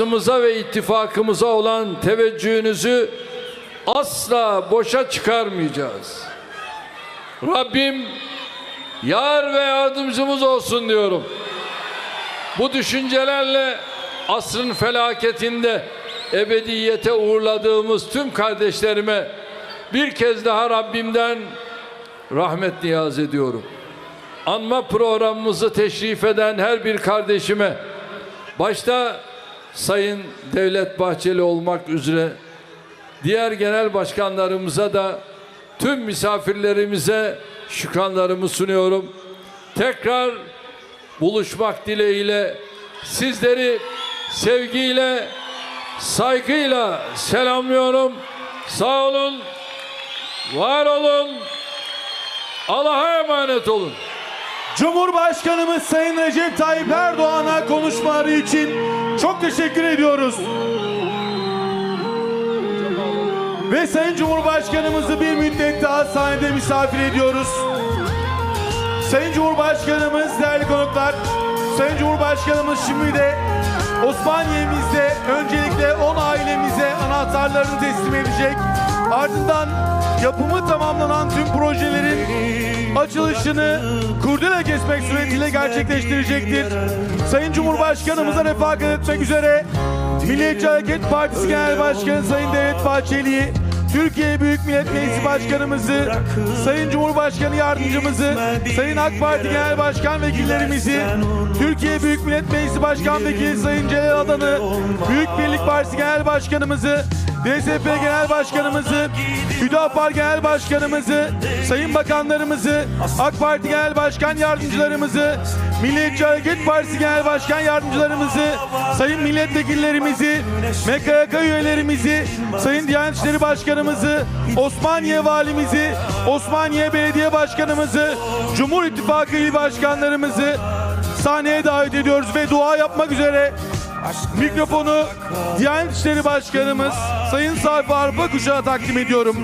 şahsımıza ve ittifakımıza olan teveccühünüzü asla boşa çıkarmayacağız. Rabbim yar ve yardımcımız olsun diyorum. Bu düşüncelerle asrın felaketinde ebediyete uğurladığımız tüm kardeşlerime bir kez daha Rabbimden rahmet niyaz ediyorum. Anma programımızı teşrif eden her bir kardeşime başta Sayın Devlet Bahçeli olmak üzere diğer genel başkanlarımıza da tüm misafirlerimize şükranlarımı sunuyorum. Tekrar buluşmak dileğiyle sizleri sevgiyle, saygıyla selamlıyorum. Sağ olun, var olun, Allah'a emanet olun. Cumhurbaşkanımız Sayın Recep Tayyip Erdoğan'a konuşmaları için çok teşekkür ediyoruz. Ve Sayın Cumhurbaşkanımızı bir müddet daha sahnede misafir ediyoruz. Sayın Cumhurbaşkanımız, değerli konuklar, Sayın Cumhurbaşkanımız şimdi de Osmaniye'mizde öncelikle 10 ailemize anahtarlarını teslim edecek. Ardından yapımı tamamlanan tüm projelerin açılışını kurdele kesmek suretiyle gerçekleştirecektir. Sayın Cumhurbaşkanımıza refakat etmek üzere Milliyetçi Hareket Partisi Genel Başkanı Sayın Devlet Bahçeli'yi Türkiye Büyük Millet Meclisi Başkanımızı, Sayın Cumhurbaşkanı Yardımcımızı, Sayın AK Parti Genel Başkan Vekillerimizi, Türkiye Büyük Millet Meclisi Başkan Vekili Sayın Celal Adan'ı, Büyük Birlik Partisi Genel Başkanımızı, DSP Genel Başkanımızı, Hüdapar Genel Başkanımızı, Sayın Bakanlarımızı, AK Parti Genel Başkan Yardımcılarımızı, Milliyetçi Hareket Partisi Genel Başkan Yardımcılarımızı, Sayın Milletvekillerimizi, MKYK üyelerimizi, Sayın Diyanet İşleri Başkanımızı, Osmaniye Valimizi, Osmaniye Belediye Başkanımızı, Cumhur İttifakı İl Başkanlarımızı sahneye davet ediyoruz ve dua yapmak üzere mikrofonu Diyanet İşleri Başkanımız Sayın Sarp Arpa Kuşağı takdim ediyorum.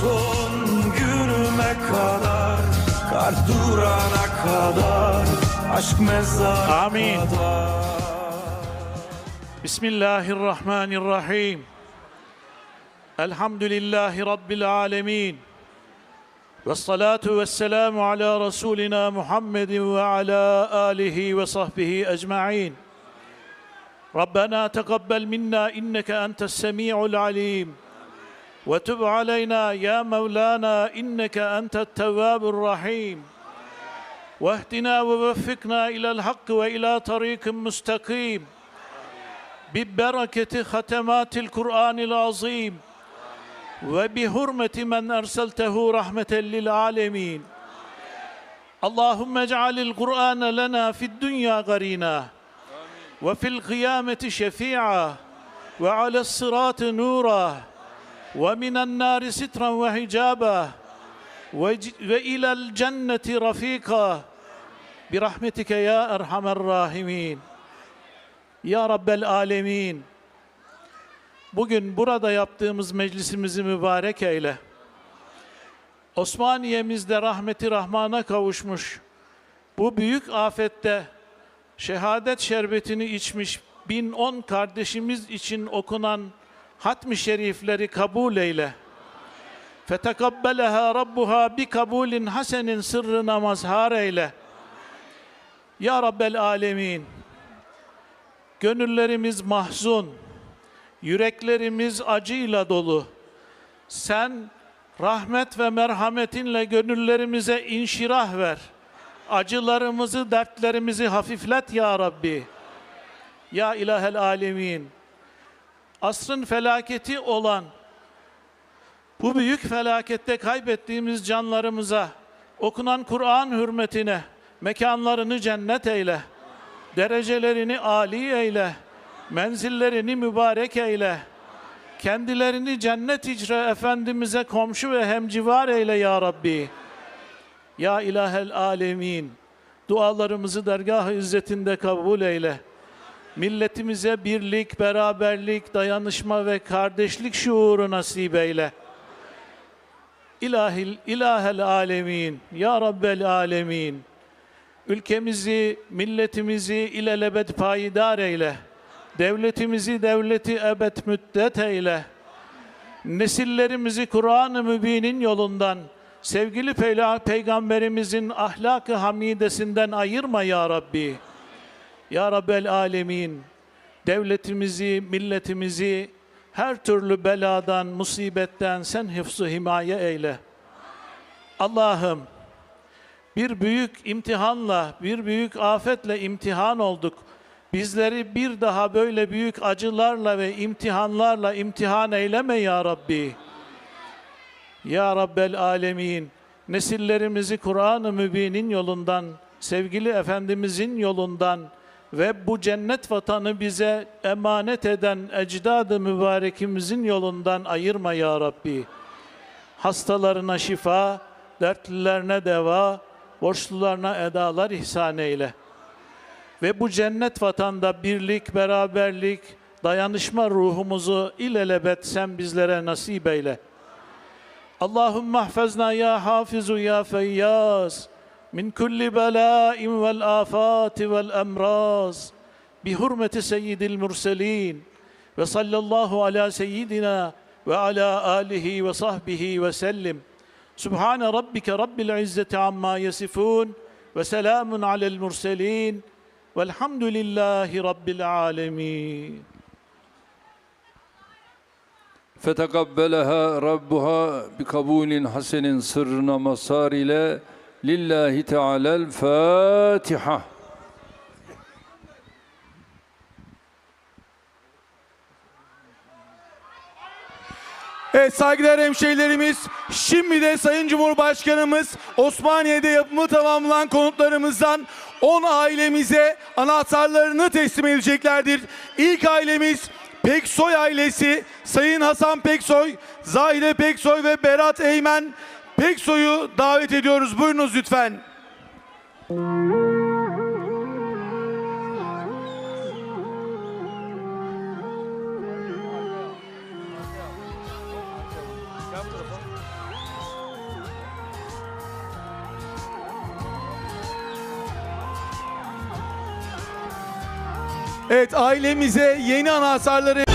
Son günüme kadar Kar durana kadar Aşk mezar Amin. Bismillahirrahmanirrahim. Elhamdülillahi Rabbil alemin. Ve salatu ve selamu ala Resulina Muhammedin ve ala alihi ve sahbihi ecma'in. ربنا تقبل منا إنك أنت السميع العليم. وتب علينا يا مولانا إنك أنت التواب الرحيم. واهدنا ووفقنا إلى الحق وإلى طريق مستقيم. ببركة ختمات القرآن العظيم. وبحرمة من أرسلته رحمة للعالمين. اللهم اجعل القرآن لنا في الدنيا قرينا وفي القيامه شفيعا وعلى الصراط نورا ومن النار سترا وحجابا وج- والى الجنه رفيقا برحمتك يا ارحم الراحمين Ya Rabbel Alemin Bugün burada yaptığımız meclisimizi mübarek eyle. Osmaniye'mizde rahmeti rahmana kavuşmuş. Bu büyük afette şehadet şerbetini içmiş bin on kardeşimiz için okunan hatmi şerifleri kabul eyle. Fetekabbeleha Rabbuha bi kabulin hasenin sırrına mazhar eyle. Ya Rabbel Alemin Gönüllerimiz mahzun, yüreklerimiz acıyla dolu. Sen rahmet ve merhametinle gönüllerimize inşirah ver. Acılarımızı, dertlerimizi hafiflet ya Rabbi. Ya ilahel alemin. Asrın felaketi olan bu büyük felakette kaybettiğimiz canlarımıza, okunan Kur'an hürmetine mekanlarını cennet eyle derecelerini âli eyle, menzillerini mübarek eyle, kendilerini cennet icra Efendimiz'e komşu ve hemcivar eyle ya Rabbi. Ya ilahel alemin, dualarımızı dergah-ı izzetinde kabul eyle. Milletimize birlik, beraberlik, dayanışma ve kardeşlik şuuru nasip eyle. İlahil, ilahel alemin, ya Rabbel alemin ülkemizi, milletimizi ilelebet payidar eyle. Devletimizi devleti ebed müddet eyle. Nesillerimizi Kur'an-ı Mübin'in yolundan, sevgili Peygamberimizin ahlak-ı hamidesinden ayırma ya Rabbi. Ya Rabbel Alemin, devletimizi, milletimizi her türlü beladan, musibetten sen hıfzı himaye eyle. Allah'ım, bir büyük imtihanla, bir büyük afetle imtihan olduk. Bizleri bir daha böyle büyük acılarla ve imtihanlarla imtihan eyleme ya Rabbi. Ya Rabbel Alemin, nesillerimizi Kur'an-ı Mübin'in yolundan, sevgili Efendimizin yolundan ve bu cennet vatanı bize emanet eden ecdad-ı mübarekimizin yolundan ayırma ya Rabbi. Hastalarına şifa, dertlilerine deva, borçlularına edalar ihsan eyle. Ve bu cennet vatanda birlik, beraberlik, dayanışma ruhumuzu ilelebet sen bizlere nasip eyle. Allahümme ahfazna ya hafizu ya feyyaz min kulli belain vel afati vel emraz bi hurmeti seyyidil murselin ve sallallahu ala seyyidina ve ala alihi ve sahbihi ve sellim. Subhane rabbike rabbil izzeti amma yasifun ve selamun alel murselin velhamdülillahi rabbil alemin. Fetekabbeleha Rabbuha bi kabulin hasenin sırrına masar ile lillahi teala'l Fatiha. Evet saygıdeğer hemşehrilerimiz şimdi de Sayın Cumhurbaşkanımız Osmaniye'de yapımı tamamlanan konutlarımızdan 10 ailemize anahtarlarını teslim edeceklerdir. İlk ailemiz Peksoy ailesi Sayın Hasan Peksoy, Zahide Peksoy ve Berat Eymen Peksoy'u davet ediyoruz. Buyurunuz lütfen. Evet ailemize yeni anahtarları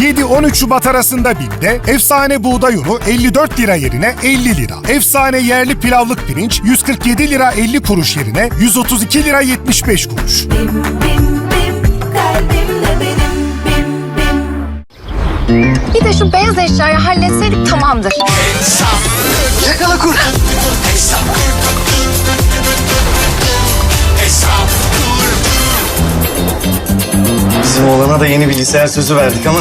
Yedi 13 Şubat arasında BİM'de efsane buğday unu 54 lira yerine 50 lira. Efsane yerli pilavlık pirinç 147 lira 50 kuruş yerine 132 lira 75 kuruş. Bim bim bim kalbimle benim bim bim Bir de şu beyaz eşyayı halletseydik tamamdır. Yakala Da yeni bilgisayar sözü verdik ama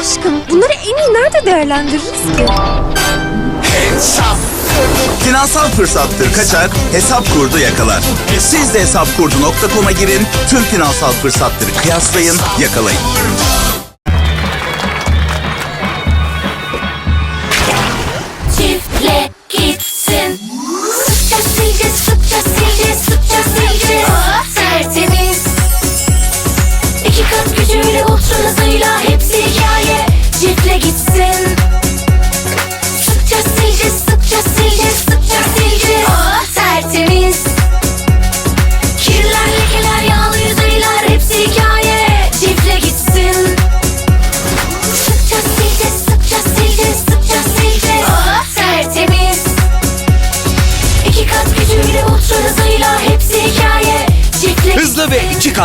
Aşkım bunları en iyi nerede değerlendiririz ki? Finansal fırsattır kaçar, hesap kurdu yakalar. Siz de hesapkurdu.com'a girin, tüm finansal fırsatları kıyaslayın, yakalayın.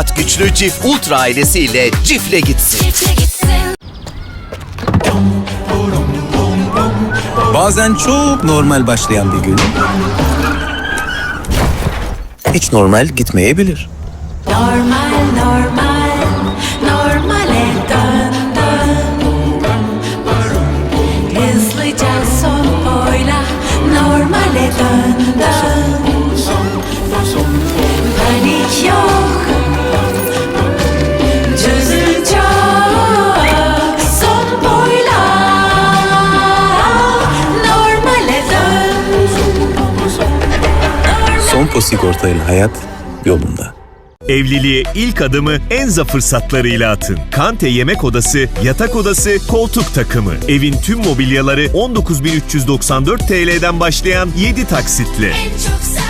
Hayat güçlü Cif Ultra ailesiyle Cif'le gitsin. Çiftle gitsin. Bazen çok normal başlayan bir gün hiç normal gitmeyebilir. Normal, normal, normale dön. Hızlıca son boyla normale dön. Sompo sigortayla hayat yolunda. Evliliğe ilk adımı Enza fırsatlarıyla atın. Kante yemek odası, yatak odası, koltuk takımı. Evin tüm mobilyaları 19.394 TL'den başlayan 7 taksitle. En çok sen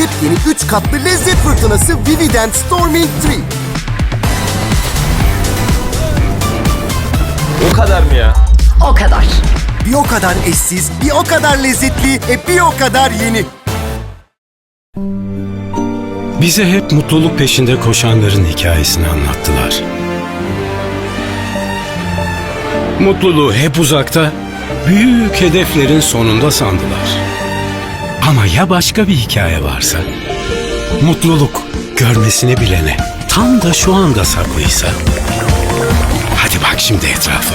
Yepyeni 3 katlı lezzet fırtınası Vivident Storming 3. O kadar mı ya? O kadar. Bir o kadar eşsiz, bir o kadar lezzetli, e bir o kadar yeni. Bize hep mutluluk peşinde koşanların hikayesini anlattılar. Mutluluğu hep uzakta, büyük hedeflerin sonunda sandılar. Ama ya başka bir hikaye varsa? Mutluluk görmesini bilene, tam da şu anda saklıysa? Hadi bak şimdi etrafa.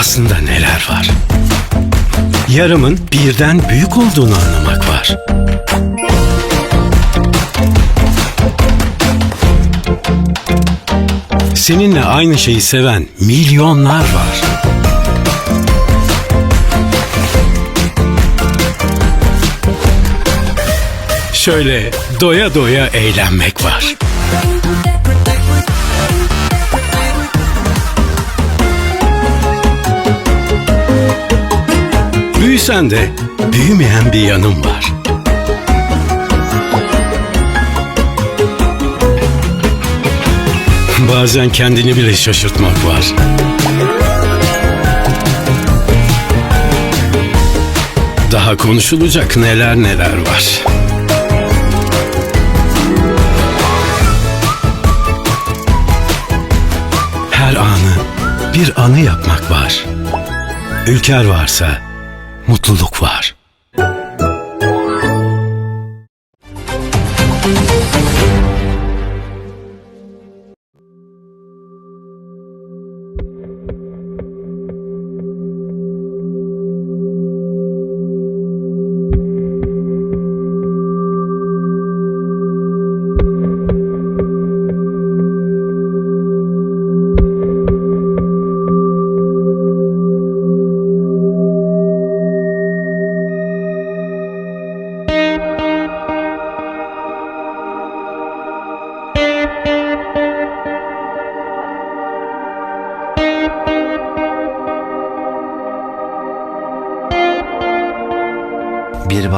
Aslında neler var? Yarımın birden büyük olduğunu anlamak var. Seninle aynı şeyi seven milyonlar var. Şöyle doya doya eğlenmek var. Büyüsen de büyümeyen bir yanım var. Bazen kendini bile şaşırtmak var. Daha konuşulacak neler neler var. Her anı bir anı yapmak var. Ülker varsa mutluluk var.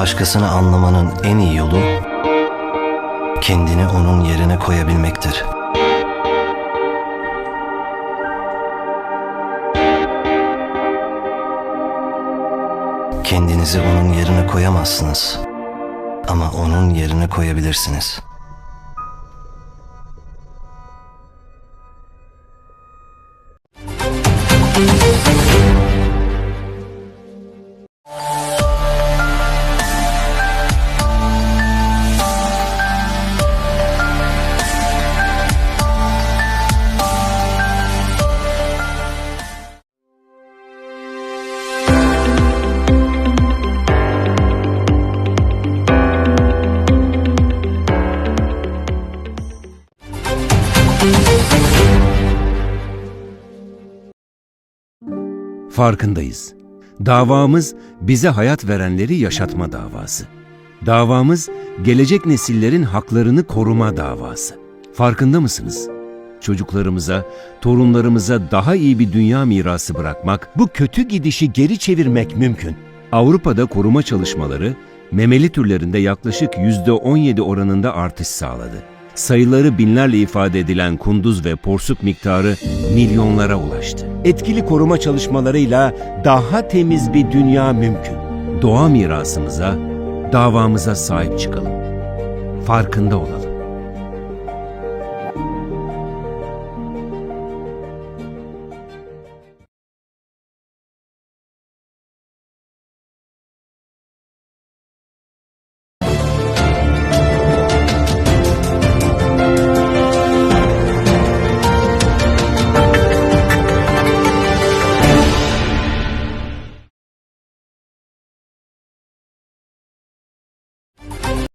Başkasını anlamanın en iyi yolu kendini onun yerine koyabilmektir. Kendinizi onun yerine koyamazsınız. Ama onun yerine koyabilirsiniz. Farkındayız. Davamız bize hayat verenleri yaşatma davası. Davamız gelecek nesillerin haklarını koruma davası. Farkında mısınız? Çocuklarımıza, torunlarımıza daha iyi bir dünya mirası bırakmak, bu kötü gidişi geri çevirmek mümkün. Avrupa'da koruma çalışmaları memeli türlerinde yaklaşık %17 oranında artış sağladı. Sayıları binlerle ifade edilen kunduz ve porsuk miktarı milyonlara ulaştı. Etkili koruma çalışmalarıyla daha temiz bir dünya mümkün. Doğa mirasımıza, davamıza sahip çıkalım. Farkında olalım.